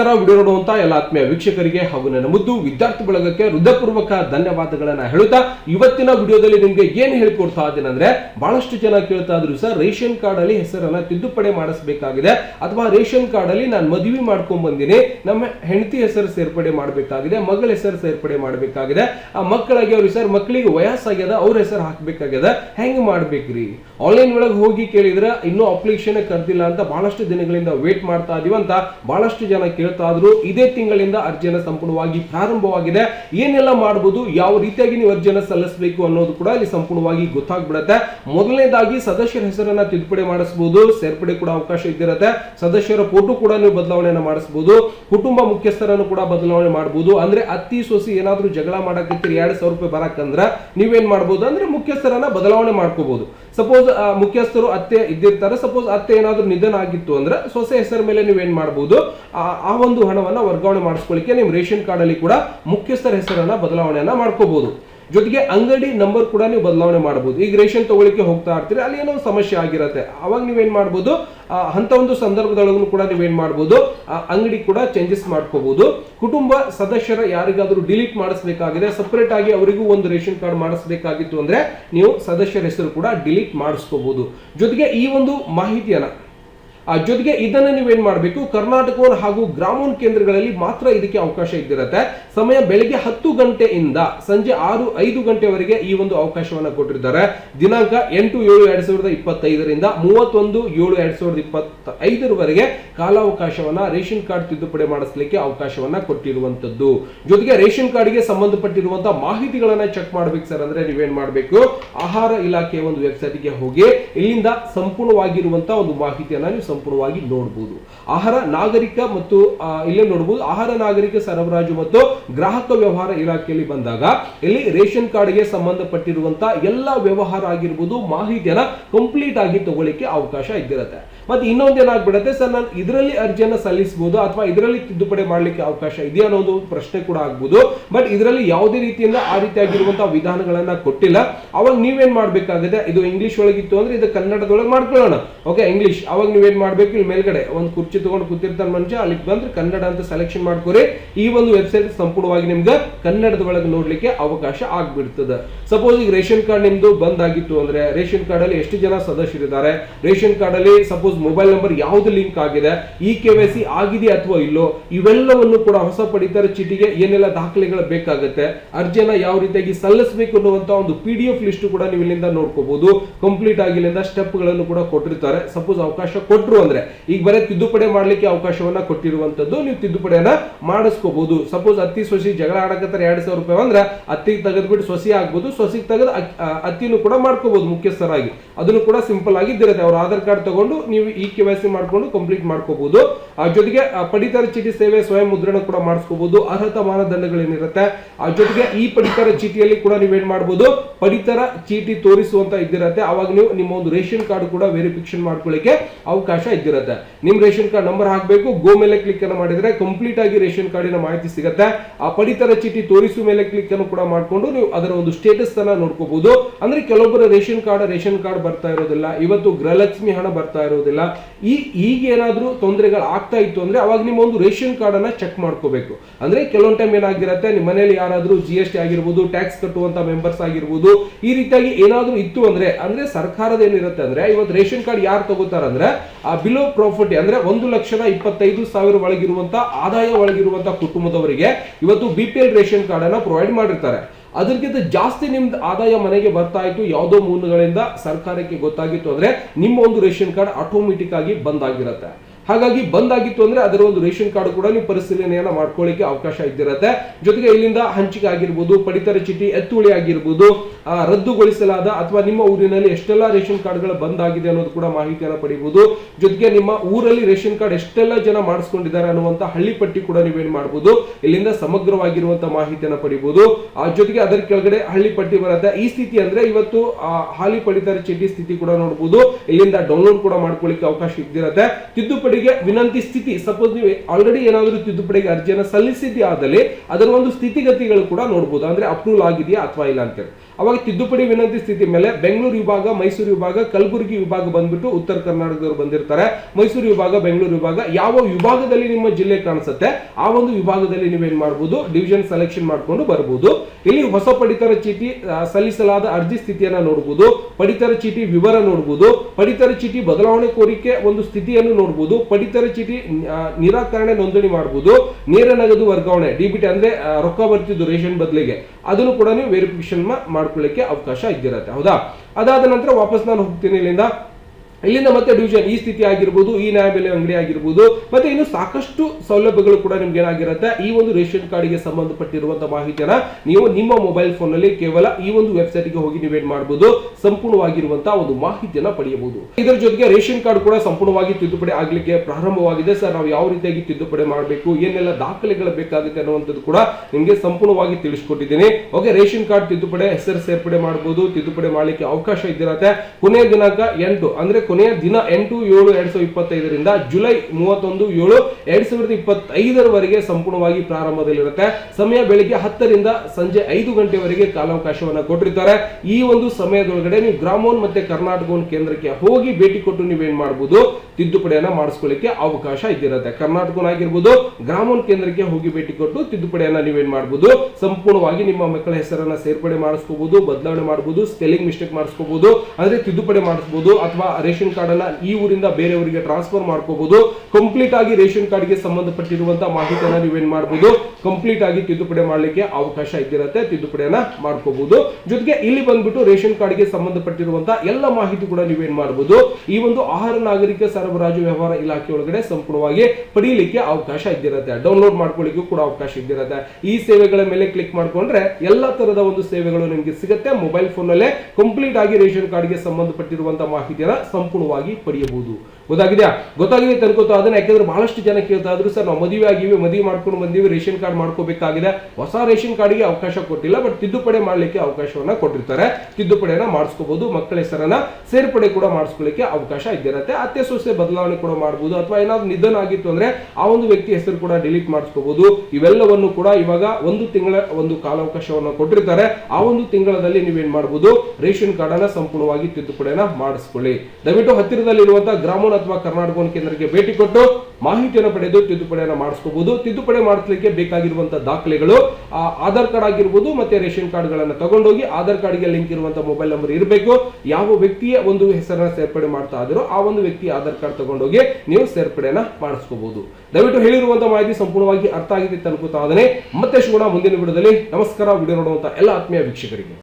ನಮಸ್ಕಾರ, ವಿಡಿಯೋ ನೋಡುವಂತ ಎಲ್ಲ ಆತ್ಮೀಯ ವೀಕ್ಷಕರಿಗೆ ಹಾಗೂ ನನ್ನ ಮುದ್ದು ವಿದ್ಯಾರ್ಥಿ ಬಳಗಕ್ಕೆ ಹೃದಯಪೂರ್ವಕ ಧನ್ಯವಾದಗಳನ್ನ ಹೇಳುತ್ತಾ ಇವತ್ತಿನ ವಿಡಿಯೋದಲ್ಲಿ ನಿಮ್ಗೆ ಏನ್ ಹೇಳ್ಕೊಡ್ತಾ ಇದ್ದೇನೆ ಅಂದ್ರೆ ಬಹಳಷ್ಟು ಜನ ಕೇಳ್ತಾ ಇದ್ರು, ಸರ್, ರೇಷನ್ ಕಾರ್ಡ್ ಅಲ್ಲಿ ಹೆಸರನ್ನ ತಿದ್ದುಪಡಿ ಮಾಡಿಸಬೇಕಾಗಿದೆ ಅಥವಾ ರೇಷನ್ ಕಾರ್ಡ್ ಅಲ್ಲಿ ನಾನು ಮದುವೆ ಮಾಡ್ಕೊಂಡ್ ಬಂದಿನಿ, ನಮ್ಮ ಹೆಂಡತಿ ಹೆಸರು ಸೇರ್ಪಡೆ ಮಾಡಬೇಕಾಗಿದೆ, ಮಗಳ ಹೆಸರು ಸೇರ್ಪಡೆ ಮಾಡಬೇಕಾಗಿದೆ, ಆ ಮಕ್ಕಳಾಗಿ ಅವ್ರಿ ಸರ್, ಮಕ್ಕಳಿಗೆ ವಯಸ್ಸಾಗ್ಯದ, ಅವ್ರ ಹೆಸರು ಹಾಕ್ಬೇಕಾಗ್ಯದ, ಹೆಂಗ್ ಮಾಡ್ಬೇಕ್ರಿ? ಆನ್ಲೈನ್ ಒಳಗೆ ಹೋಗಿ ಕೇಳಿದ್ರೆ ಇನ್ನೂ ಅಪ್ಲಿಕೇಶನ್ ಕರೆದಿಲ್ಲ ಅಂತ ಬಹಳಷ್ಟು ದಿನಗಳಿಂದ ವೇಟ್ ಮಾಡ್ತಾ ಇದೀವಿ ಅಂತ ಬಹಳಷ್ಟು ಜನ ಕೇಳ್ತಾ ಇದ್ರು ಇದೇ ತಿಂಗಳಿಂದ ಅರ್ಜಿಯನ್ನು ಸಂಪೂರ್ಣವಾಗಿ ಪ್ರಾರಂಭವಾಗಿದೆ. ಏನೆಲ್ಲ ಮಾಡಬಹುದು ಯಾವ ರೀತಿಯಾಗಿ ನೀವು ಅರ್ಜಿಯನ್ನು ಸಲ್ಲಿಸಬೇಕು ಅನ್ನೋದು ಕೂಡ ಇಲ್ಲಿ ಸಂಪೂರ್ಣವಾಗಿ ಗೊತ್ತಾಗ್ಬಿಡುತ್ತೆ. ಮೊದಲನೇದಾಗಿ ಸದಸ್ಯರ ಹೆಸರನ್ನ ತಿದ್ದುಪಡಿ ಮಾಡಿಸಬಹುದು ಸೇರ್ಪಡೆ ಕೂಡ ಅವಕಾಶ ಇದ್ದಿರುತ್ತೆ. ಸದಸ್ಯರ ಫೋಟೋ ಕೂಡ ನೀವು ಬದಲಾವಣೆಯನ್ನು ಮಾಡಿಸಬಹುದು ಕುಟುಂಬ ಮುಖ್ಯಸ್ಥರನ್ನು ಕೂಡ ಬದಲಾವಣೆ ಮಾಡಬಹುದು ಅಂದ್ರೆ ಅತ್ತಿ, ಸೊಸಿ ಏನಾದ್ರೂ ಜಗಳ ಮಾಡಕತ್ತೀರಿ, ಎರಡ್ ಸಾವಿರ ರೂಪಾಯಿ ಬರಕಂದ್ರ ನೀವೇನ್ ಮಾಡಬಹುದು ಅಂದ್ರೆ ಮುಖ್ಯಸ್ಥರನ್ನ ಬದಲಾವಣೆ ಮಾಡ್ಕೋಬಹುದು ಸಪೋಸ್ ಮುಖ್ಯಸ್ಥರು ಅತ್ತೆ ಇದ್ದಿರ್ತಾರೆ. ಸಪೋಸ್ ಅತ್ತೆ ಏನಾದ್ರು ನಿಧನ ಆಗಿತ್ತು ಅಂದ್ರೆ ಸೊಸೆ ಹೆಸರ ಮೇಲೆ ನೀವೇನ್ ಮಾಡಬಹುದು ಆ- ಒಂದು ಹಣವನ್ನ ವರ್ಗಾವಣೆ ಮಾಡಿಸ್ಕೊಳ್ಳಿಕ್ಕೆ ನಿಮ್ ರೇಷನ್ ಕಾರ್ಡ್ ಅಲ್ಲಿ ಕೂಡ ಮುಖ್ಯಸ್ಥರ ಹೆಸರನ್ನ ಬದಲಾವಣೆಯನ್ನ ಮಾಡ್ಕೋಬಹುದು ಜೊತೆಗೆ ಅಂಗಡಿ ನಂಬರ್ ಕೂಡ ನೀವು ಬದಲಾವಣೆ ಮಾಡಬಹುದು. ಈಗ ರೇಷನ್ ತಗೊಳ್ಳಿಕ್ಕೆ ಹೋಗ್ತಾ ಇರ್ತೀರಿ, ಅಲ್ಲಿ ಏನೋ ಸಮಸ್ಯೆ ಆಗಿರುತ್ತೆ. ಅವಾಗ ನೀವೇನ್ ಮಾಡ್ಬೋದು ಅಂತ ಒಂದು ಸಂದರ್ಭದೊಳಗೂ ಕೂಡ ನೀವೇನ್ ಮಾಡ್ಬೋದು ಅಂಗಡಿ ಕೂಡ ಚೇಂಜಸ್ ಮಾಡ್ಕೋಬಹುದು ಕುಟುಂಬ ಸದಸ್ಯರ ಯಾರಿಗಾದರೂ ಡಿಲೀಟ್ ಮಾಡಿಸಬೇಕಾಗಿದೆ ಸಪರೇಟ್ ಆಗಿ ಅವರಿಗೂ ಒಂದು ರೇಷನ್ ಕಾರ್ಡ್ ಮಾಡಿಸಬೇಕಾಗಿತ್ತು ಅಂದ್ರೆ, ನೀವು ಸದಸ್ಯರ ಹೆಸರು ಕೂಡ ಡಿಲೀಟ್ ಮಾಡಿಸ್ಕೋಬಹುದು ಜೊತೆಗೆ ಈ ಒಂದು ಮಾಹಿತಿಯನ್ನ ಜೊತೆಗೆ ಇದನ್ನ ನೀವೇನ್ ಮಾಡಬೇಕು? ಕರ್ನಾಟಕ ಹಾಗೂ ಗ್ರಾಮೋನ್ ಕೇಂದ್ರಗಳಲ್ಲಿ ಮಾತ್ರ ಇದಕ್ಕೆ ಅವಕಾಶ ಇದ್ದಿರತ್ತೆ. ಸಮಯ ಬೆಳಿಗ್ಗೆ ಹತ್ತು ಗಂಟೆಯಿಂದ ಸಂಜೆ ಆರು, ಐದು ಗಂಟೆವರೆಗೆ ಈ ಒಂದು ಅವಕಾಶವನ್ನ ಕೊಟ್ಟಿರ್ತಾರೆ. ದಿನಾಂಕ ಎಂಟು, ಏಳು, ಎರಡ್ ಸಾವಿರದ ಇಪ್ಪತ್ತೈದರಿಂದ ಮೂವತ್ತೊಂದು, ಏಳು, ಎರಡ್ ಸಾವಿರದ ಇಪ್ಪತ್ತ ಐದರವರೆಗೆ ಕಾಲಾವಕಾಶವನ್ನ ರೇಷನ್ ಕಾರ್ಡ್ ತಿದ್ದುಪಡಿ ಮಾಡಿಸಲಿಕ್ಕೆ ಅವಕಾಶವನ್ನ ಕೊಟ್ಟಿರುವಂತದ್ದು ಜೊತೆಗೆ ರೇಷನ್ ಕಾರ್ಡ್ಗೆ ಸಂಬಂಧಪಟ್ಟಿರುವಂತಹ ಮಾಹಿತಿಗಳನ್ನ ಚೆಕ್ ಮಾಡ್ಬೇಕು ಸರ್ ಅಂದ್ರೆ ನೀವೇನ್ ಮಾಡಬೇಕು? ಆಹಾರ ಇಲಾಖೆಯ ಒಂದು ವೆಬ್ಸೈಟ್ಗೆ ಹೋಗಿ ಇಲ್ಲಿಂದ ಸಂಪೂರ್ಣವಾಗಿರುವಂತಹ ಒಂದು ಮಾಹಿತಿಯನ್ನ ನೀವು ಸಂಪೂರ್ಣವಾಗಿ ನೋಡಬಹುದು ಆಹಾರ, ನಾಗರಿಕ ಮತ್ತು ಇಲ್ಲೇ ನೋಡಬಹುದು ಆಹಾರ, ನಾಗರಿಕ ಸರಬರಾಜು ಮತ್ತು ಗ್ರಾಹಕ ವ್ಯವಹಾರ ಇಲಾಖೆಯಲ್ಲಿ ಬಂದಾಗ ಇಲ್ಲಿ ರೇಷನ್ ಕಾರ್ಡ್ಗೆ ಸಂಬಂಧಪಟ್ಟಿರುವಂತಹ ಎಲ್ಲ ವ್ಯವಹಾರ ಆಗಿರ್ಬೋದು ಮಾಹಿತಿಯನ್ನ ಕಂಪ್ಲೀಟ್ ಆಗಿ ತಗೊಳ್ಳಿಕ್ಕೆ ಅವಕಾಶ ಇದ್ದಿರುತ್ತೆ. ಮತ್ತೆ ಇನ್ನೊಂದು ಏನಾಗ್ಬಿಡುತ್ತೆ ಸರ್, ನಾನು ಇದರಲ್ಲಿ ಅರ್ಜಿಯನ್ನು ಸಲ್ಲಿಸಬಹುದು ಅಥವಾ ಇದರಲ್ಲಿ ತಿದ್ದುಪಡಿ ಮಾಡಲಿಕ್ಕೆ ಅವಕಾಶ ಇದೆಯಾ ಒಂದು ಪ್ರಶ್ನೆ ಕೂಡ ಆಗ್ಬೋದು. ಬಟ್ ಇದರಲ್ಲಿ ಯಾವುದೇ ರೀತಿಯಿಂದ ಆ ರೀತಿಯಾಗಿರುವಂತಹ ವಿಧಾನಗಳನ್ನ ಕೊಟ್ಟಿಲ್ಲ. ಅವಾಗ ನೀವೇನ್ ಮಾಡ್ಬೇಕಾಗಿದೆ ಇದು ಇಂಗ್ಲಿಷ್ ಒಳಗಿತ್ತು ಅಂದ್ರೆ ಇದು ಕನ್ನಡದೊಳಗೆ ಮಾಡ್ಕೊಳ್ಳೋಣ. ಓಕೆ ಇಂಗ್ಲಿಷ್ ಅವಾಗ ನೀವೇನ್ ಮಾಡ್ಬೇಕು? ಇಲ್ಲಿ ಮೇಲ್ಗಡೆ ಒಂದು ಕುರ್ಚಿ ತಗೊಂಡು ಕೂತಿರ್ತಾನೆ ಮನುಷ್ಯ, ಅಲ್ಲಿಗೆ ಬಂದ್ರೆ ಕನ್ನಡ ಅಂತ ಸೆಲೆಕ್ಷನ್ ಮಾಡ್ಕೊರಿ. ಈ ಒಂದು ವೆಬ್ಸೈಟ್ ಸಂಪೂರ್ಣವಾಗಿ ನಿಮ್ಗೆ ಕನ್ನಡದ ಒಳಗೆ ನೋಡ್ಲಿಕ್ಕೆ ಅವಕಾಶ ಆಗ್ಬಿಡ್ತದೆ. ಸಪೋಸ್ ಈಗ ರೇಷನ್ ಕಾರ್ಡ್ ನಿಮ್ದು ಬಂದ್ ಆಗಿತ್ತು ಅಂದ್ರೆ ರೇಷನ್ ಕಾರ್ಡ್ ಅಲ್ಲಿ ಎಷ್ಟು ಜನ ಸದಸ್ಯರಿದ್ದಾರೆ? ರೇಷನ್ ಕಾರ್ಡ್ ಅಲ್ಲಿ ಸಪೋಸ್ ಮೊಬೈಲ್ ನಂಬರ್ ಯಾವ್ದು ಲಿಂಕ್ ಆಗಿದೆ, ಈ ಕೆ ವೈ ಸಿ ಆಗಿದೆ ಅಥವಾ ಇಲ್ಲೋ, ಇವೆಲ್ಲವನ್ನು ಕೂಡ ಹೊಸ ಪಡಿತರ ಚೀಟಿಗೆ ಏನೆಲ್ಲ ದಾಖಲೆಗಳು ಬೇಕಾಗುತ್ತೆ, ಅರ್ಜಿಯನ್ನ ಯಾವ ರೀತಿಯಾಗಿ ಸಲ್ಲಿಸಬೇಕು ಅನ್ನುವಂತ ಒಂದು ಪಿ ಡಿ ಎಫ್ ಲಿಸ್ಟ್ ಕೂಡ ನೀವು ಇಲ್ಲಿಂದ ನೋಡ್ಕೋಬಹುದು ಕಂಪ್ಲೀಟ್ ಆಗಿ ಇಲ್ಲಿಂದ ಸ್ಟೆಪ್ಗಳನ್ನು ಕೂಡ ಕೊಟ್ಟಿರ್ತಾರೆ. ಸಪೋಸ್ ಅವಕಾಶ ಕೊಟ್ಟರು ಅಂದ್ರೆ, ಈಗ ಬರೀ ತಿದ್ದುಪಡಿ ಮಾಡ್ಲಿಕ್ಕೆ ಅವಕಾಶವನ್ನ ಕೊಟ್ಟಿರುವಂತದ್ದು ನೀವು ತಿದ್ದುಪಡಿಯನ್ನ ಮಾಡಿಸ್ಕೋಬಹುದು ಸಪೋಸ್ ಅತ್ತಿ ಸೊಸಿ ಜಗಳ ಆಡಕತ್ತಾರೆ ಎರಡ್ ಸಾವಿರ ರೂಪಾಯಿ ಅಂದ್ರೆ, ಅತ್ತಿಗೆ ತೆಗೆದ್ಬಿಟ್ಟು ಸೊಸಿ ಆಗ್ಬೋದು, ಸೊಸಿಗೆ ತೆಗೆದು ಅತ್ತಿನೂ ಕೂಡ ಮಾಡ್ಕೋಬಹುದು ಮುಖ್ಯಸ್ಥರಾಗಿ. ಅದನ್ನು ಕೂಡ ಸಿಂಪಲ್ ಆಗಿ ಇದ್ದಿರುತ್ತೆ. ಅವ್ರ ಆಧಾರ್ ಕಾರ್ಡ್ ತಗೊಂಡು ನೀವು ಈ ಕೆ ವೈ ಸಿ ಮಾಡ್ಕೊಂಡು ಕಂಪ್ಲೀಟ್ ಮಾಡ್ಕೋಬಹುದು ಜೊತೆಗೆ ಪಡಿತರ ಚೀಟಿ ಸೇವೆ ಸ್ವಯಂ ಮುದ್ರಣ ಕೂಡ ಮಾಡಿಸ್ಕೋಬಹುದು ಅರ್ಹತಾ ಮಾನದಂಡಗಳೇನಿರುತ್ತೆ ಜೊತೆಗೆ ಈ ಪಡಿತರ ಚೀಟಿಯಲ್ಲಿ ಕೂಡ ನೀವೇನ್ ಮಾಡಬಹುದು ಪಡಿತರ ಚೀಟಿ ತೋರಿಸುವಂತ ಇದ್ದಿರತ್ತೆ. ಅವಾಗ ನೀವು ನಿಮ್ಮ ಒಂದು ರೇಷನ್ ಕಾರ್ಡ್ ಕೂಡ ವೆರಿಫಿಕೇಶನ್ ಮಾಡ್ಕೊಳ್ಳಿಕ್ಕೆ ಅವಕಾಶ ಇದ್ದಿರುತ್ತೆ. ನಿಮ್ ರೇಷನ್ ಕಾರ್ಡ್ ನಂಬರ್ ಹಾಕಬೇಕು, ಗೋ ಮೇಲೆ ಕ್ಲಿಕ್ ಅನ್ನು ಮಾಡಿದ್ರೆ ಕಂಪ್ಲೀಟ್ ಆಗಿ ರೇಷನ್ ಕಾರ್ಡಿನ ಮಾಹಿತಿ ಸಿಗುತ್ತೆ. ಆ ಪಡಿತರ ಚೀಟಿ ತೋರಿಸುವ ಮೇಲೆ ಕ್ಲಿಕ್ ಅನ್ನು ಕೂಡ ಮಾಡ್ಕೊಂಡು ನೀವು ಅದರ ಒಂದು ಸ್ಟೇಟಸ್ ಅನ್ನ ನೋಡ್ಕೋಬಹುದು ಅಂದ್ರೆ ಕೆಲವೊಬ್ಬರ ರೇಷನ್ ಕಾರ್ಡ್ ರೇಷನ್ ಕಾರ್ಡ್ ಬರ್ತಾ ಇರೋದಿಲ್ಲ. ಇವತ್ತು ಗೃಹಲಕ್ಷ್ಮಿ ಹಣ ಬರ್ತಾ ಇರೋದಿಲ್ಲ ಈ ಈಗ ಏನಾದ್ರೂ ತೊಂದರೆಗಳು ಆಗ್ತಾ ಇತ್ತು ಅಂದರೆ ಅವಾಗ ನಿಮ್ಮ ಒಂದು ರೇಷನ್ ಕಾರ್ಡನ್ನು ಚೆಕ್ ಮಾಡ್ಕೋಬೇಕು. ಅಂದ್ರೆ ಕೆಲವೊಂದು ಟೈಮ್ ಏನಾಗಿರುತ್ತೆ ನಿಮ್ಮ ಮನೇಲಿ ಯಾರಾದರೂ ಜಿ ಎಸ್ ಟಿ ಆಗಿರ್ಬೋದು ಟ್ಯಾಕ್ಸ್ ಕಟ್ಟುವಂಥ ಮೆಂಬರ್ಸ್ ಆಗಿರ್ಬೋದು, ಈ ರೀತಿಯಾಗಿ ಏನಾದರೂ ಇತ್ತು ಅಂದರೆ, ಅಂದ್ರೆ ಸರ್ಕಾರದ ಏನಿರುತ್ತೆ ಅಂದರೆ ಇವತ್ತು ರೇಷನ್ ಕಾರ್ಡ್ ಯಾರು ತಗೋತಾರಂದ್ರೆ ಆ ಬಿಲೋ ಪ್ರಾಪರ್ಟಿ ಅಂದರೆ ಒಂದು ಲಕ್ಷದ ಇಪ್ಪತ್ತೈದು ಸಾವಿರ ಒಳಗಿರುವಂಥ ಆದಾಯ ಒಳಗಿರುವಂಥ ಕುಟುಂಬದವರಿಗೆ ಇವತ್ತು ಬಿ ಪಿ ಎಲ್ ರೇಷನ್ ಕಾರ್ಡನ್ನು ಪ್ರೊವೈಡ್ ಮಾಡಿರ್ತಾರೆ. ಅದಕ್ಕಿಂತ ಜಾಸ್ತಿ ನಿಮ್ದು ಆದಾಯ ಮನೆಗೆ ಬರ್ತಾ ಇತ್ತು ಯಾವುದೋ ಮೂಲಗಳಿಂದ ಸರ್ಕಾರಕ್ಕೆ ಗೊತ್ತಾಗಿತ್ತು ಅಂದ್ರೆ ನಿಮ್ಮ ಒಂದು ರೇಷನ್ ಕಾರ್ಡ್ ಆಟೋಮೆಟಿಕ್ ಆಗಿ ಬಂದ್ ಆಗಿರುತ್ತೆ ಹಾಗಾಗಿ ಬಂದ್ ಆಗಿತ್ತು ಅಂದ್ರೆ ಅದರ ಒಂದು ರೇಷನ್ ಕಾರ್ಡ್ ಕೂಡ ನೀವು ಪರಿಶೀಲನೆಯನ್ನ ಮಾಡ್ಕೊಳ್ಳಿಕ್ಕೆ ಅವಕಾಶ ಇದ್ದಿರತ್ತೆ. ಜೊತೆಗೆ ಇಲ್ಲಿಂದ ಹಂಚಿಕೆ ಆಗಿರ್ಬೋದು, ಪಡಿತರ ಚೀಟಿ, ಎತ್ತುವಳಿ ಆಗಿರ್ಬೋದು ರದ್ದುಗೊಳಿಸಲಾದ ಅಥವಾ ನಿಮ್ಮ ಊರಿನಲ್ಲಿ ಎಷ್ಟೆಲ್ಲ ರೇಷನ್ ಕಾರ್ಡ್ಗಳು ಬಂದ್ ಆಗಿದೆ ಅನ್ನೋದು ಕೂಡ ಮಾಹಿತಿಯನ್ನು ಪಡಿಬಹುದು ಜೊತೆಗೆ ನಿಮ್ಮ ಊರಲ್ಲಿ ರೇಷನ್ ಕಾರ್ಡ್ ಎಷ್ಟೆಲ್ಲ ಜನ ಮಾಡಿಸ್ಕೊಂಡಿದ್ದಾರೆ ಅನ್ನುವಂತ ಹಳ್ಳಿ ಪಟ್ಟಿ ಕೂಡ ನೀವೇನ್ ಮಾಡಬಹುದು ಇಲ್ಲಿಂದ ಸಮಗ್ರವಾಗಿರುವಂತ ಮಾಹಿತಿಯನ್ನು ಪಡಿಬಹುದು ಆ, ಜೊತೆಗೆ ಅದರ ಕೆಳಗಡೆ ಹಳ್ಳಿ ಪಟ್ಟಿ ಬರುತ್ತೆ. ಈ ಸ್ಥಿತಿ ಅಂದ್ರೆ ಇವತ್ತು, ಆ, ಹಾಲಿ ಪಡಿತರ ಚೀಟಿ ಸ್ಥಿತಿ ಕೂಡ ನೋಡಬಹುದು ಇಲ್ಲಿಂದ ಡೌನ್ಲೋಡ್ ಕೂಡ ಮಾಡ್ಕೊಳ್ಳಿಕ್ಕೆ ಅವಕಾಶ ಇದ್ದಿರುತ್ತೆ. ತಿದ್ದುಪಡಿಗೆ ವಿನಂತಿ ಸ್ಥಿತಿ ಸಪೋಸ್ ನೀವು ಆಲ್ರೆಡಿ ಏನಾದರೂ ತಿದ್ದುಪಡಿಗೆ ಅರ್ಜಿಯನ್ನು ಸಲ್ಲಿಸಿದ್ದೀ ಆದಲ್ಲಿ ಅದರ ಒಂದು ಸ್ಥಿತಿಗತಿಗಳು ಕೂಡ ನೋಡಬಹುದು ಅಂದ್ರೆ ಅಪ್ರೂವಲ್ ಆಗಿದೆಯಾ ಅಥವಾ ಇಲ್ಲ ಅಂತೇಳಿ. ಅವಾಗ ತಿದ್ದುಪಡಿ ವಿನಂತಿ ಸ್ಥಿತಿ ಮೇಲೆ ಬೆಂಗಳೂರು ವಿಭಾಗ, ಮೈಸೂರು ವಿಭಾಗ, ಕಲಬುರಗಿ ವಿಭಾಗ ಬಂದ್ಬಿಟ್ಟು ಉತ್ತರ ಕರ್ನಾಟಕದವರು ಬಂದಿರ್ತಾರೆ. ಮೈಸೂರು ವಿಭಾಗ, ಬೆಂಗಳೂರು ವಿಭಾಗ, ಯಾವ ವಿಭಾಗದಲ್ಲಿ ನಿಮ್ಮ ಜಿಲ್ಲೆ ಕಾಣಿಸುತ್ತೆ, ಆ ಒಂದು ವಿಭಾಗದಲ್ಲಿ ನೀವೇನ್ ಮಾಡಬಹುದು ಡಿವಿಷನ್ ಸೆಲೆಕ್ಷನ್ ಮಾಡ್ಕೊಂಡು ಬರಬಹುದು ಇಲ್ಲಿ ಹೊಸ ಪಡಿತರ ಚೀಟಿ ಸಲ್ಲಿಸಲಾದ ಅರ್ಜಿ ಸ್ಥಿತಿಯನ್ನ ನೋಡಬಹುದು ಪಡಿತರ ಚೀಟಿ ವಿವರ ನೋಡಬಹುದು ಪಡಿತರ ಚೀಟಿ ಬದಲಾವಣೆ ಕೋರಿಕೆ ಒಂದು ಸ್ಥಿತಿಯನ್ನು ನೋಡಬಹುದು ಪಡಿತರ ಚೀಟಿ ನಿರಾಕರಣೆ ನೋಂದಣಿ ಮಾಡಬಹುದು ನೇರ ನಗದು ವರ್ಗಾವಣೆ ಡಿಬಿಟಿ ಅಂದ್ರೆ ರೊಕ್ಕ ಬರ್ತಿದ್ದು ರೇಷನ್ ಬದಲಿಗೆ. ಅದನ್ನು ಕೂಡ ನೀವು ವೆರಿಫಿಕೇಶನ್ ಮಾಡ್ಕೊಳ್ಳಿಕ್ಕೆ ಅವಕಾಶ ಇದ್ದಿರತ್ತೆ. ಹೌದಾ? ಅದಾದ ನಂತರ ವಾಪಸ್ ನಾನು ಹೋಗ್ತೀನಿ ಇಲ್ಲಿಂದ. ಇಲ್ಲಿಂದ ಮತ್ತೆ ಡಿವಿಷನ್ ಈ ಸ್ಥಿತಿ ಆಗಿರ್ಬೋದು, ಈ ನ್ಯಾಯಬೆಲೆ ಅಂಗಡಿ ಆಗಿರ್ಬೋದು, ಮತ್ತೆ ಇನ್ನು ಸಾಕಷ್ಟು ಸೌಲಭ್ಯಗಳು ಕೂಡ ನಿಮ್ಗೆ ಏನಾಗಿರುತ್ತೆ, ಈ ಒಂದು ರೇಷನ್ ಕಾರ್ಡ್ಗೆ ಸಂಬಂಧಪಟ್ಟಿರುವಂತಹ ಮಾಹಿತಿಯನ್ನ ನೀವು ನಿಮ್ಮ ಮೊಬೈಲ್ ಫೋನ್ನಲ್ಲಿ ಕೇವಲ ಈ ಒಂದು ವೆಬ್ಸೈಟ್ಗೆ ಹೋಗಿ ನೀವೇನ್ ಮಾಡಬಹುದು ಸಂಪೂರ್ಣವಾಗಿರುವಂತಹ ಒಂದು ಮಾಹಿತಿಯನ್ನ ಪಡೆಯಬಹುದು. ಇದರ ಜೊತೆಗೆ ರೇಷನ್ ಕಾರ್ಡ್ ಕೂಡ ಸಂಪೂರ್ಣವಾಗಿ ತಿದ್ದುಪಡಿ ಆಗ್ಲಿಕ್ಕೆ ಪ್ರಾರಂಭವಾಗಿದೆ. ಸರ್, ನಾವು ಯಾವ ರೀತಿಯಾಗಿ ತಿದ್ದುಪಡಿ ಮಾಡಬೇಕು, ಏನೆಲ್ಲ ದಾಖಲೆಗಳು ಬೇಕಾಗುತ್ತೆ ಅನ್ನುವಂಥದ್ದು ಕೂಡ ನಿಮಗೆ ಸಂಪೂರ್ಣವಾಗಿ ತಿಳಿಸ್ಕೊಟ್ಟಿದ್ದೀನಿ. ಓಕೆ ರೇಷನ್ ಕಾರ್ಡ್ ತಿದ್ದುಪಡಿ, ಹೆಸರು ಸೇರ್ಪಡೆ ಮಾಡಬಹುದು ತಿದ್ದುಪಡಿ ಮಾಡಲಿಕ್ಕೆ ಅವಕಾಶ ಇದ್ದಿರತ್ತೆ. ಕೊನೆಯ ದಿನಾಂಕ ಎಂಟು, ಅಂದ್ರೆ ಕೊನೆಯ ದಿನ ಎಂಟು, ಏಳು, ಎರಡ್ ಸಾವಿರದ ಇಪ್ಪತ್ತೈದರಿಂದ ಜುಲೈ ಮೂವತ್ತೊಂದು, ಏಳು, ಎರಡ್ ಸಾವಿರದ ಇಪ್ಪತ್ತೈದರವರೆಗೆ ಸಂಪೂರ್ಣವಾಗಿ ಪ್ರಾರಂಭದಲ್ಲಿರುತ್ತೆ. ಸಮಯ ಬೆಳಿಗ್ಗೆ ಹತ್ತರಿಂದ ಸಂಜೆ ಐದು ಗಂಟೆವರೆಗೆ ಕಾಲಾವಕಾಶವನ್ನು ಕೊಟ್ಟಿರ್ತಾರೆ. ಈ ಒಂದು ಸಮಯದೊಳಗಡೆ ನೀವು ಗ್ರಾಮೋನ್ ಮತ್ತೆ ಕರ್ನಾಟಕ ಕೇಂದ್ರಕ್ಕೆ ಹೋಗಿ ಭೇಟಿ ಕೊಟ್ಟು ನೀವೇನ್ ಮಾಡಬಹುದು ತಿದ್ದುಪಡಿಯನ್ನ ಮಾಡಿಸ್ಕೊಳ್ಳಿಕ್ಕೆ ಅವಕಾಶ ಇದ್ದಿರುತ್ತೆ. ಕರ್ನಾಟಕೋನ್ ಆಗಿರ್ಬೋದು, ಗ್ರಾಮೋನ್ ಕೇಂದ್ರಕ್ಕೆ ಹೋಗಿ ಭೇಟಿ ಕೊಟ್ಟು ತಿದ್ದುಪಡಿಯನ್ನ ನೀವೇನ್ ಮಾಡಬಹುದು ಸಂಪೂರ್ಣವಾಗಿ ನಿಮ್ಮ ಮಕ್ಕಳ ಹೆಸರನ್ನ ಸೇರ್ಪಡೆ ಮಾಡಿಸ್ಕೋಬಹುದು ಬದಲಾವಣೆ ಮಾಡಬಹುದು ಸ್ಪೆಲ್ಲಿಂಗ್ ಮಿಸ್ಟೇಕ್ ಮಾಡಿಸ್ಕೋಬಹುದು ಅಂದ್ರೆ ತಿದ್ದುಪಡಿ ಮಾಡಿಸಬಹುದು ಅಥವಾ ಕಾರ್ಡ್ ಅನ್ನ ಈ ಊರಿಂದ ಬೇರೆ ಊರಿಗೆ ಟ್ರಾನ್ಸ್ಫರ್ ಮಾಡ್ಕೋಬಹುದು ಕಂಪ್ಲೀಟ್ ಆಗಿ ರೇಷನ್ ಕಾರ್ಡ್ಗೆ ಸಂಬಂಧಪಟ್ಟಿರುವಂತಹ ಮಾಹಿತಿಯನ್ನ ನೀವೇನ್ ಮಾಡಬಹುದು ಕಂಪ್ಲೀಟ್ ಆಗಿ ತಿದ್ದುಪಡಿ ಮಾಡಲಿಕ್ಕೆ ಅವಕಾಶ ಇದ್ದಿರುತ್ತೆ, ತಿದ್ದುಪಡಿಯನ್ನ ಮಾಡ್ಕೋಬಹುದು ಜೊತೆಗೆ ಇಲ್ಲಿ ಬಂದ್ಬಿಟ್ಟು ರೇಷನ್ ಕಾರ್ಡ್ಗೆ ಸಂಬಂಧಪಟ್ಟಿರುವಂತಹ ಎಲ್ಲ ಮಾಹಿತಿ ಕೂಡ ನೀವೇನ್ ಮಾಡಬಹುದು ಈ ಒಂದು ಆಹಾರ ನಾಗರಿಕ ಸರಬರಾಜು ವ್ಯವಹಾರ ಇಲಾಖೆ ಒಳಗಡೆ ಸಂಪೂರ್ಣವಾಗಿ ಪಡೆಯಲಿಕ್ಕೆ ಅವಕಾಶ ಇದ್ದಿರುತ್ತೆ. ಡೌನ್ಲೋಡ್ ಮಾಡ್ಕೊಳ್ಳಿಕ್ಕೂ ಕೂಡ ಅವಕಾಶ ಇದ್ದಿರುತ್ತೆ. ಈ ಸೇವೆಗಳ ಮೇಲೆ ಕ್ಲಿಕ್ ಮಾಡ್ಕೊಂಡ್ರೆ ಎಲ್ಲ ತರದ ಒಂದು ಸೇವೆಗಳು ನಿಮಗೆ ಸಿಗುತ್ತೆ. ಮೊಬೈಲ್ ಫೋನ್ ಅಲ್ಲೇ ಕಂಪ್ಲೀಟ್ ಆಗಿ ರೇಷನ್ ಕಾರ್ಡ್ಗೆ ಸಂಬಂಧಪಟ್ಟಿರುವಂತಹ ಮಾಹಿತಿಯನ್ನ ಸಂಪೂರ್ಣವಾಗಿ ಪಡೆಯಬಹುದು. ಗೊತ್ತಾಗಿದೆಯಾ? ಗೊತ್ತಾಗಿದೆ ತನ್ಕೋತಾ ಅದನ್ನ, ಯಾಕಂದ್ರೆ ಬಹಳಷ್ಟು ಜನ ಕೇಳ್ತಾ ಇದ್ರು, ಸರ್, ನಾವು ಮದುವೆ ಆಗಿವಿ, ಮದುವೆ ಮಾಡ್ಕೊಂಡು ಬಂದೀವಿ, ರೇಷನ್ ಕಾರ್ಡ್ ಮಾಡ್ಕೋಬೇಕಾಗಿದೆ. ಹೊಸ ರೇಷನ್ ಕಾರ್ಡ್ಗೆ ಅವಕಾಶ ಕೊಟ್ಟಿಲ್ಲ, ಬಟ್ ತಿದ್ದುಪಡಿ ಮಾಡ್ಲಿಕ್ಕೆ ಅವಕಾಶವನ್ನ ಕೊಟ್ಟಿರ್ತಾರೆ. ತಿದ್ದುಪಡಿಯನ್ನ ಮಾಡಿಸ್ಕೋಬಹುದು ಮಕ್ಕಳ ಹೆಸರನ್ನ ಸೇರ್ಪಡೆ ಕೂಡ ಮಾಡಿಸ್ಕೊಳ್ಳಿಕ್ಕೆ ಅವಕಾಶ ಇದ್ದಿರುತ್ತೆ. ಅತ್ತೆ ಸೊಸೆ ಬದಲಾವಣೆ ಕೂಡ ಮಾಡಬಹುದು ಅಥವಾ ಏನಾದ್ರು ನಿಧನ ಆಗಿತ್ತು ಅಂದ್ರೆ ಆ ಒಂದು ವ್ಯಕ್ತಿ ಹೆಸರು ಕೂಡ ಡಿಲೀಟ್ ಮಾಡಿಸ್ಕೋಬಹುದು ಇವೆಲ್ಲವನ್ನು ಕೂಡ ಇವಾಗ ಒಂದು ತಿಂಗಳ ಒಂದು ಕಾಲಾವಕಾಶವನ್ನು ಕೊಟ್ಟಿರ್ತಾರೆ. ಆ ಒಂದು ತಿಂಗಳಲ್ಲಿ ನೀವೇನ್ ಮಾಡಬಹುದು ರೇಷನ್ ಕಾರ್ಡ್ ಅನ್ನ ಸಂಪೂರ್ಣವಾಗಿ ತಿದ್ದುಪಡಿಯನ್ನ ಮಾಡಿಸ್ಕೊಳ್ಳಿ. ದಯವಿಟ್ಟು ಹತ್ತಿರದಲ್ಲಿರುವಂತಹ ಗ್ರಾಮೋನ್ ಅಥವಾ ಕರ್ನಾಟಕ ಕೇಂದ್ರಕ್ಕೆ ಭೇಟಿ ಕೊಟ್ಟು ಮಾಹಿತಿಯನ್ನು ಪಡೆದು ತಿದ್ದುಪಡಿಯನ್ನು ಮಾಡಿಸ್ಕೋಬಹುದು. ತಿದ್ದುಪಡಿ ಮಾಡಿಸ್ಲಿಕ್ಕೆ ಬೇಕಾಗಿರುವಂತಹ ದಾಖಲೆಗಳು ಆ, ಆಧಾರ್ ಕಾರ್ಡ್ ಆಗಿರ್ಬೋದು ಮತ್ತೆ ರೇಷನ್ ಕಾರ್ಡ್ ಗಳನ್ನ ತಗೊಂಡೋಗಿ ಆಧಾರ್ ಕಾರ್ಡ್ಗೆ ಲಿಂಕ್ ಇರುವಂತಹ ಮೊಬೈಲ್ ನಂಬರ್ ಇರಬೇಕು. ಯಾವ ವ್ಯಕ್ತಿಯ ಒಂದು ಹೆಸರನ್ನ ಸೇರ್ಪಡೆ ಮಾಡ್ತಾ ಇದ್ರೋ ಆ ಒಂದು ವ್ಯಕ್ತಿ ಆಧಾರ್ ಕಾರ್ಡ್ ತಗೊಂಡೋಗಿ ನೀವು ಸೇರ್ಪಡೆಯನ್ನ ಮಾಡಿಸ್ಕೋಬಹುದು. ದಯವಿಟ್ಟು ಹೇಳಿರುವಂತಹ ಮಾಹಿತಿ ಸಂಪೂರ್ಣವಾಗಿ ಅರ್ಥ ಆಗಿದೆ ಅನ್ಕೋತಾ ಇದ್ದೇನೆ. ಮತ್ತೆ ಶುಗುಣ ಮುಂದಿನ ವಿಡಿಯೋದಲ್ಲಿ. ನಮಸ್ಕಾರ. ವಿಡಿಯೋ ನೋಡುವಂತಹ ಎಲ್ಲ ಆತ್ಮೀಯ ವೀಕ್ಷಕರಿಗೆ.